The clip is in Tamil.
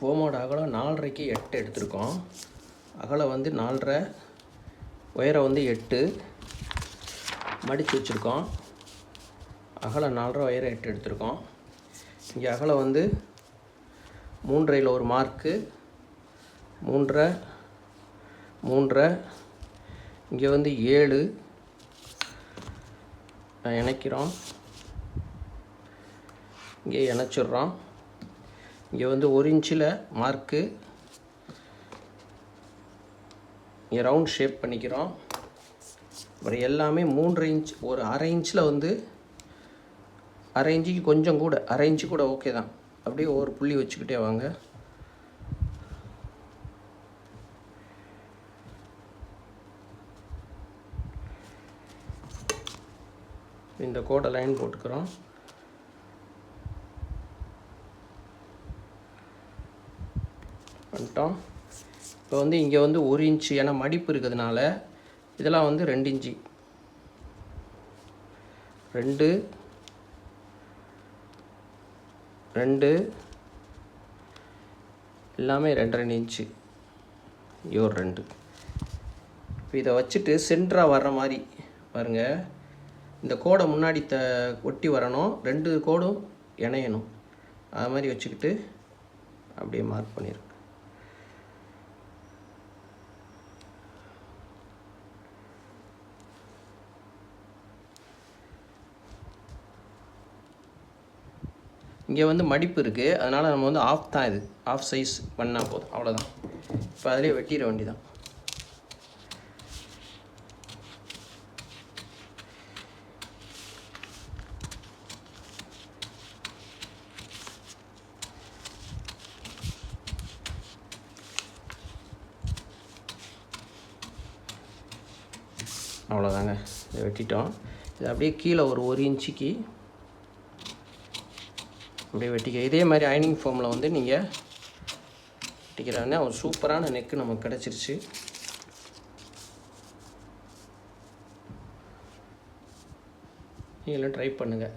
ஃபோமோட அகலம் நாலரைக்கு எட்டு எடுத்திருக்கோம். அகலம் வந்து நாலரை உயரம் வந்து எட்டு. மடித்து வச்சுருக்கோம். அகலம் நாலரை உயரம் எட்டு எடுத்திருக்கோம். இங்கே அகலம் வந்து மூன்றையில் ஒரு மார்க்கு மூன்றரை மூன்றரை இங்கே வந்து ஏழு. நான் இணைக்கிறோம். இங்கே இணைச்சிட்றோம். இங்கே வந்து ஒரு இன்ச்சில் மார்க்கு இங்கே ரவுண்ட் ஷேப் பண்ணிக்கிறோம். அப்புறம் எல்லாமே மூன்று இன்ச் ஒரு அரை இன்ச்சில் வந்து அரை இன்ச்சுக்கு கொஞ்சம் கூட அரை இன்ச்சு கூட ஓகே தான். அப்படியே ஒவ்வொரு புள்ளி வச்சுக்கிட்டே வாங்க. இந்த கோடை லைன் போட்டுக்கிறோம். பண்ணிட்டோம். இப்போ வந்து இங்கே வந்து ஒரு இன்ச்சு ஏன்னா மடிப்பு இருக்கிறதுனால இதெல்லாம் வந்து ரெண்டு இன்ச்சு. ரெண்டு ரெண்டு எல்லாமே ரெண்டு ரெண்டு இன்ச்சு. யோர் ஒரு ரெண்டு. இப்போ இதை வச்சுட்டு சென்டராக வர்ற மாதிரி பாருங்கள் இந்த கோடை முன்னாடி த ஒட்டி வரணும். ரெண்டு கோடும் இணையணும். அது மாதிரி வச்சுக்கிட்டு அப்படியே மார்க் பண்ணிடுங்க இங்கே வந்து மடிப்பு இருக்குது அதனால் நம்ம வந்து ஆஃப் தான் இது. ஆஃப் சைஸ் பண்ணால் போதும். அவ்வளோதான் இப்போ அதிலே வெட்டிட தான் அவ்வளோதாங்க இதை வெட்டிட்டோம். இது அப்படியே கீழே ஒரு ஒரு இன்ச்சுக்கு அப்படியே வெட்டிக்க. இதே மாதிரி அயனிங் ஃபார்மில் வந்து நீங்கள் வெட்டிக்கிறாங்க ஒரு சூப்பரான நெக்கு நமக்கு கிடச்சிருச்சு. நீங்களும் ட்ரை பண்ணுங்கள்